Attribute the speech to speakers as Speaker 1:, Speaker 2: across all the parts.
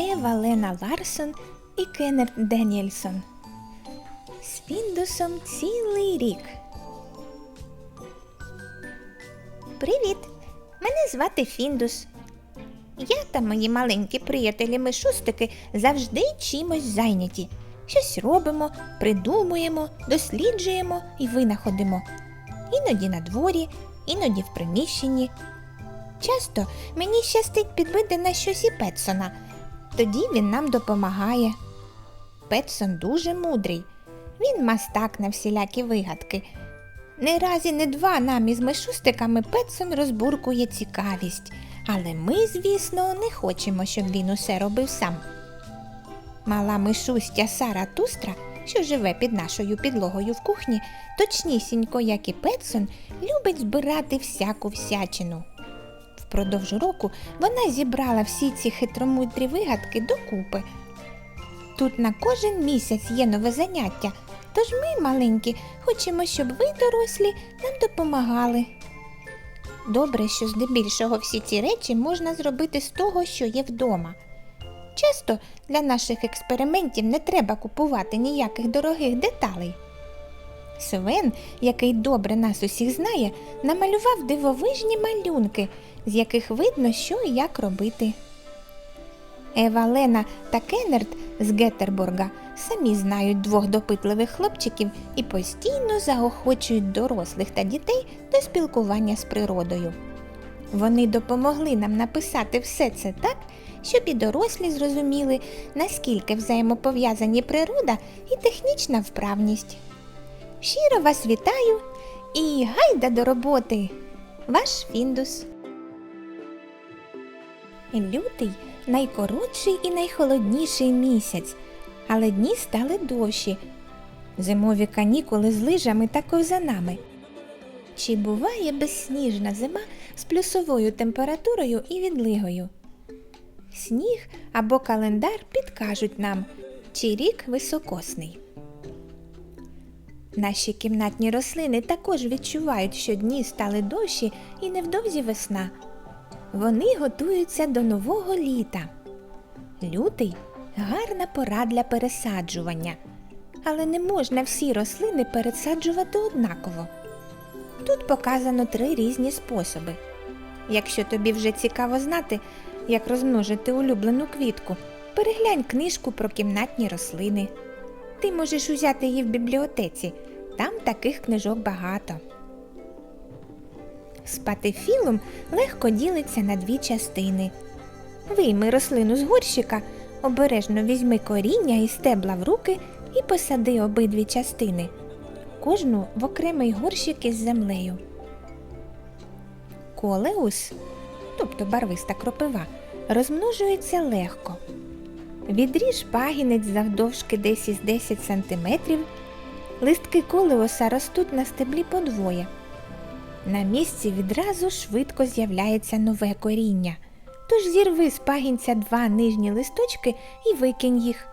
Speaker 1: Ева Лена Ларсон і Кеннет Денільсон. З Фіндусом цілий рік. Привіт! Мене звати Фіндус. Я та мої маленькі приятелі мишустики завжди чимось зайняті. Щось робимо, придумуємо, досліджуємо і винаходимо. Іноді на дворі, іноді в приміщенні. Часто мені щастить підбити на щось і Петсона. Тоді він нам допомагає. Петсон дуже мудрий. Він мастак на всілякі вигадки. Не раз і не два нам із мишустиками Петсон розбуркує цікавість, але ми, звісно, не хочемо, щоб він усе робив сам. Мала мишустя Сара Тустра, що живе під нашою підлогою в кухні, точнісінько, як і Петсон, любить збирати всяку всячину. Впродовж року вона зібрала всі ці хитромудрі вигадки докупи. Тут на кожен місяць є нове заняття, тож ми, маленькі, хочемо, щоб ви, дорослі, нам допомагали. Добре, що здебільшого всі ці речі можна зробити з того, що є вдома. Часто для наших експериментів не треба купувати ніяких дорогих деталей. Свен, який добре нас усіх знає, намалював дивовижні малюнки, з яких видно, що і як робити. Ева Лена та Кеннерт з Геттерборга самі знають двох допитливих хлопчиків і постійно заохочують дорослих та дітей до спілкування з природою. Вони допомогли нам написати все це так, щоб і дорослі зрозуміли, наскільки взаємопов'язані природа і технічна вправність. Щиро вас вітаю і гайда до роботи! Ваш Фіндус. Лютий найкоротший і найхолодніший місяць, але дні стали довші. Зимові канікули з лижами та ковзанами. Чи буває безсніжна зима з плюсовою температурою і відлигою? Сніг або календар підкажуть нам, чи рік високосний. Наші кімнатні рослини також відчувають, що дні стали довші і невдовзі весна. Вони готуються до нового літа. Лютий гарна пора для пересаджування, але не можна всі рослини пересаджувати однаково. Тут показано три різні способи. Якщо тобі вже цікаво знати, як розмножити улюблену квітку, переглянь книжку про кімнатні рослини. Ти можеш узяти її в бібліотеці, там таких книжок багато. Спатифілум легко ділиться на дві частини. Вийми рослину з горщика, обережно візьми коріння і стебла в руки і посади обидві частини, кожну в окремий горщик із землею. Колеус, тобто барвиста кропива, розмножується легко. Відріж пагінець завдовжки десь із 10 см. Листки колеуса ростуть на стеблі подвоє. На місці відразу швидко з'являється нове коріння. Тож зірви з пагінця два нижні листочки і викинь їх.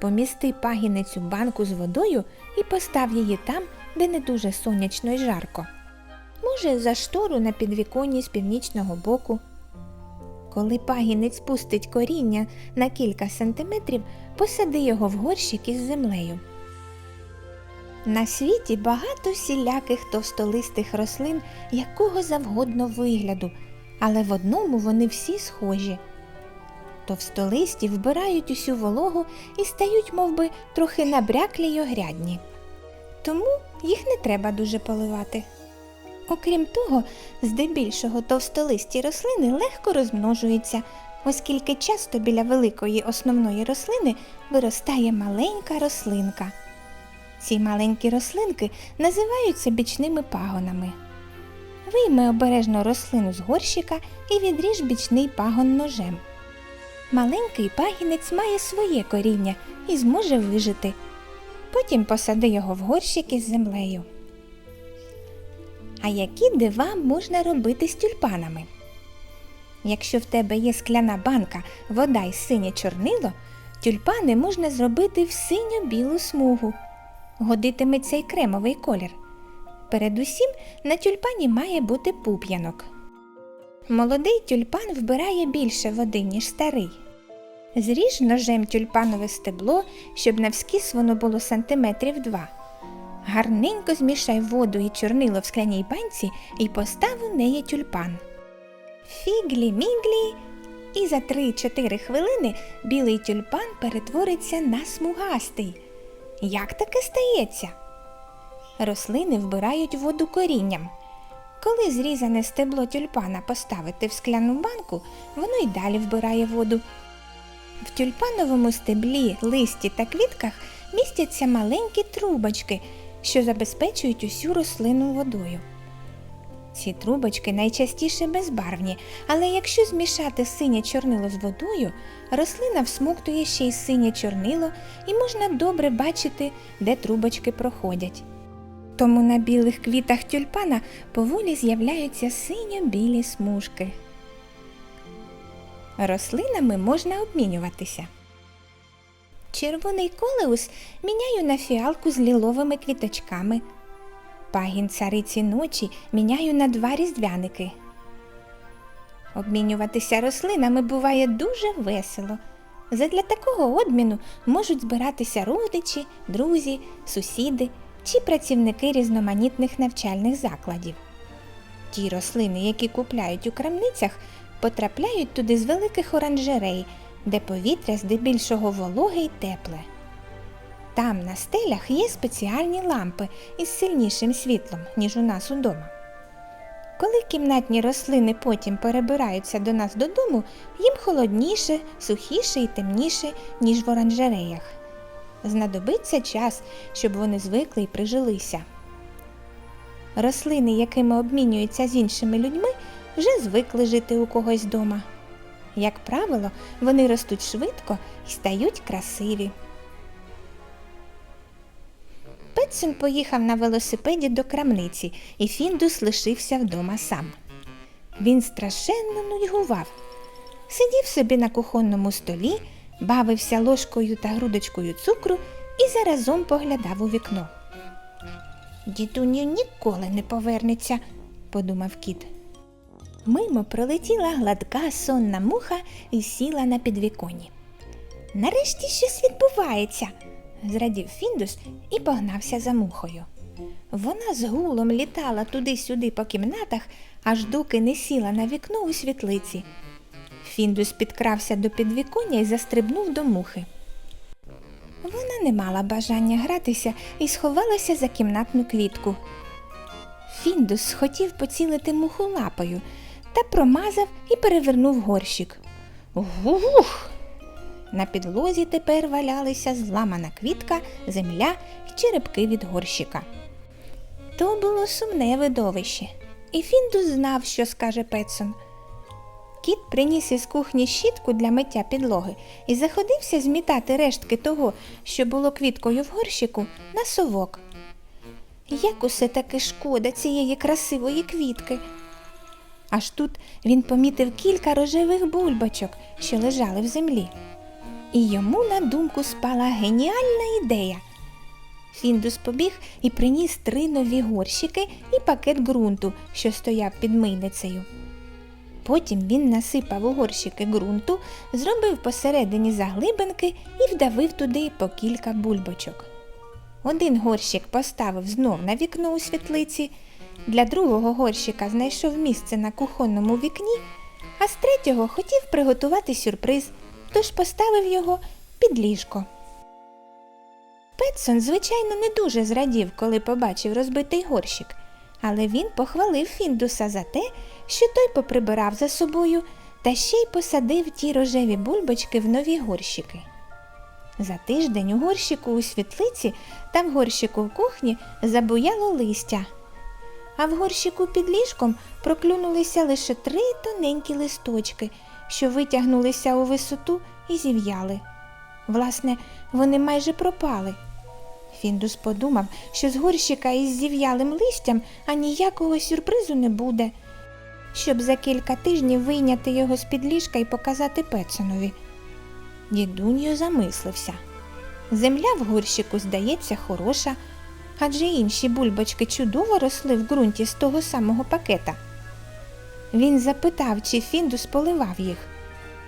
Speaker 1: Помісти пагінець у банку з водою і постав її там, де не дуже сонячно й жарко. Може, за штору на підвіконні з північного боку. Коли пагінець пустить коріння на кілька сантиметрів, посади його в горщик із землею. На світі багато всіляких товстолистих рослин якого завгодно вигляду, але в одному вони всі схожі. Товстолисті вбирають усю вологу і стають мов би, трохи набряклі й огрядні. Тому їх не треба дуже поливати. Окрім того, здебільшого товстолисті рослини легко розмножуються, оскільки часто біля великої основної рослини виростає маленька рослинка. Ці маленькі рослинки називаються бічними пагонами. Вийми обережно рослину з горщика і відріж бічний пагон ножем. Маленький пагінець має своє коріння і зможе вижити. Потім посади його в горщик із землею. А які дива можна робити з тюльпанами? Якщо в тебе є скляна банка, вода і синє чорнило, тюльпани можна зробити в синьо-білу смугу. Годитиметься й кремовий колір. Передусім на тюльпані має бути пуп'янок. Молодий тюльпан вбирає більше води, ніж старий. Зріж ножем тюльпанове стебло, щоб навскіс воно було сантиметрів два. Гарненько змішай воду і чорнило в скляній банці і постав у неї тюльпан. Фіглі-міглі, і за 3-4 хвилини білий тюльпан перетвориться на смугастий. Як таке стається? Рослини вбирають воду корінням. Коли зрізане стебло тюльпана поставити в скляну банку, воно й далі вбирає воду. В тюльпановому стеблі, листі та квітках містяться маленькі трубочки, що забезпечують усю рослину водою. Ці трубочки найчастіше безбарвні, але якщо змішати синє чорнило з водою, рослина всмоктує ще й синє чорнило і можна добре бачити, де трубочки проходять. Тому на білих квітах тюльпана поволі з'являються синьо-білі смужки. Рослинами можна обмінюватися. Червоний колеус міняю на фіалку з ліловими квіточками. Пагін цариці ночі міняю на два різдвяники. Обмінюватися рослинами буває дуже весело. Задля такого обміну можуть збиратися родичі, друзі, сусіди чи працівники різноманітних навчальних закладів. Ті рослини, які купляють у крамницях, потрапляють туди з великих оранжерей, де повітря здебільшого вологе й тепле. Там на стелях є спеціальні лампи із сильнішим світлом, ніж у нас удома. Коли кімнатні рослини потім перебираються до нас додому, їм холодніше, сухіше і темніше, ніж в оранжереях. Знадобиться час, щоб вони звикли і прижилися. Рослини, якими обмінюються з іншими людьми, вже звикли жити у когось дома. Як правило, вони ростуть швидко і стають красиві. Петсон поїхав на велосипеді до крамниці, і Фіндус лишився вдома сам. Він страшенно нудьгував. Сидів собі на кухонному столі, бавився ложкою та грудочкою цукру і заразом поглядав у вікно. Дідуню ніколи не повернеться, подумав кіт. Мимо пролетіла гладка сонна муха і сіла на підвіконі. Нарешті щось відбувається, зрадів Фіндус і погнався за мухою. Вона з гулом літала туди-сюди по кімнатах, аж доки не сіла на вікно у світлиці. Фіндус підкрався до підвіконня і застрибнув до мухи. Вона не мала бажання гратися і сховалася за кімнатну квітку. Фіндус схотів поцілити муху лапою та промазав і перевернув горщик. Гух! На підлозі тепер валялися зламана квітка, земля і черепки від горщика. То було сумне видовище, і Фіндус знав, що скаже Петсон. Кіт приніс із кухні щітку для миття підлоги і заходився змітати рештки того, що було квіткою в горщику, на совок. Як усе таки шкода цієї красивої квітки. Аж тут він помітив кілька рожевих бульбочок, що лежали в землі. І йому на думку спала геніальна ідея. Фіндус побіг і приніс три нові горщики і пакет ґрунту, що стояв під мийницею. Потім він насипав у горщики ґрунту, зробив посередині заглибинки і вдавив туди по кілька бульбочок. Один горщик поставив знов на вікно у світлиці, для другого горщика знайшов місце на кухонному вікні, а з третього хотів приготувати сюрприз, тож поставив його під ліжко. Петсон, звичайно, не дуже зрадів, коли побачив розбитий горщик, але він похвалив Фіндуса за те, що той поприбирав за собою та ще й посадив ті рожеві бульбочки в нові горщики. За тиждень у горщику у світлиці та в горщику в кухні забуяло листя, а в горщику під ліжком проклюнулися лише три тоненькі листочки, що витягнулися у висоту і зів'яли. Власне, вони майже пропали. Фіндус подумав, що з горщика із зів'ялим листям аніякого сюрпризу не буде, щоб за кілька тижнів вийняти його з під ліжка і показати Петсонові. Дідуньо замислився. Земля в горщику, здається, хороша, адже інші бульбочки чудово росли в ґрунті з того самого пакета. Він запитав, чи Фіндус поливав їх.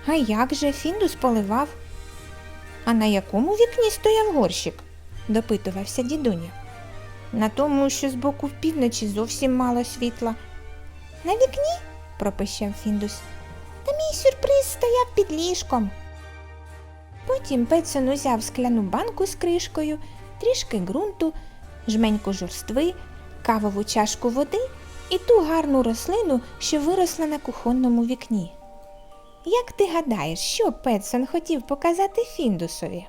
Speaker 1: А як же Фіндус поливав? А на якому вікні стояв горщик? допитувався дідуня. На тому, що з боку півночі зовсім мало світла. На вікні? пропищав Фіндус. Та мій сюрприз стояв під ліжком. Потім Петсон узяв скляну банку з кришкою, трішки ґрунту, жменьку журстви, кавову чашку води і ту гарну рослину, що виросла на кухонному вікні. Як ти гадаєш, що Петсон хотів показати Фіндусові?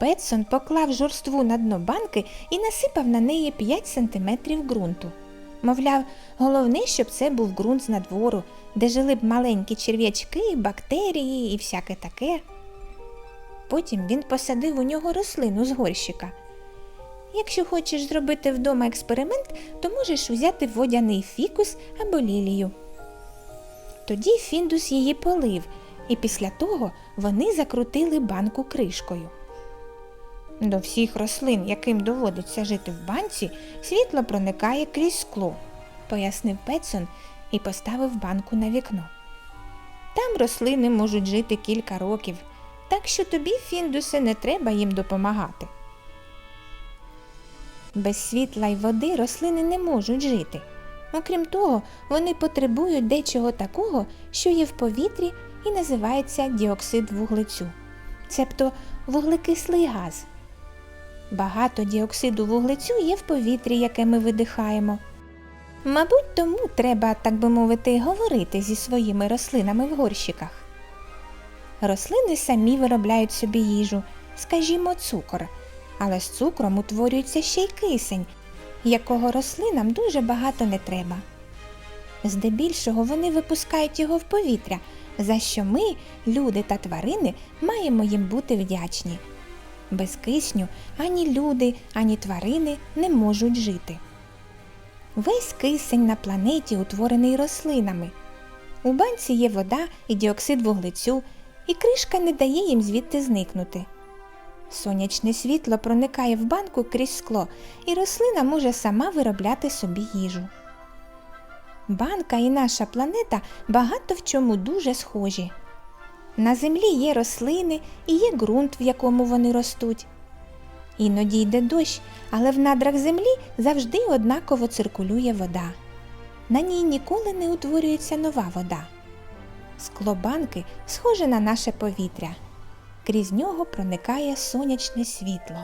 Speaker 1: Петсон поклав жорству на дно банки і насипав на неї 5 сантиметрів ґрунту. Мовляв, головне, щоб це був ґрунт з надвору, де жили б маленькі черв'ячки, бактерії і всяке таке. Потім він посадив у нього рослину з горщика. Якщо хочеш зробити вдома експеримент, то можеш взяти водяний фікус або лілію. Тоді Фіндус її полив, і після того вони закрутили банку кришкою. До всіх рослин, яким доводиться жити в банці, світло проникає крізь скло, пояснив Петсон і поставив банку на вікно. Там рослини можуть жити кілька років, так що тобі, Фіндусе, не треба їм допомагати. Без світла й води рослини не можуть жити. Окрім того, вони потребують дечого такого, що є в повітрі і називається діоксид вуглецю, цебто вуглекислий газ. Багато діоксиду вуглецю є в повітрі, яке ми видихаємо. Мабуть, тому треба, так би мовити, говорити зі своїми рослинами в горщиках. Рослини самі виробляють собі їжу, скажімо, цукор, але з цукром утворюється ще й кисень, якого рослинам дуже багато не треба. Здебільшого вони випускають його в повітря, за що ми, люди та тварини, маємо їм бути вдячні. Без кисню ані люди, ані тварини не можуть жити. Весь кисень на планеті утворений рослинами. У банці є вода і діоксид вуглецю, і кришка не дає їм звідти зникнути. Сонячне світло проникає в банку крізь скло, і рослина може сама виробляти собі їжу. Банка і наша планета багато в чому дуже схожі. На землі є рослини і є ґрунт, в якому вони ростуть. Іноді йде дощ, але в надрах землі завжди однаково циркулює вода. На ній ніколи не утворюється нова вода. Скло банки схоже на наше повітря. Крізь нього проникає сонячне світло.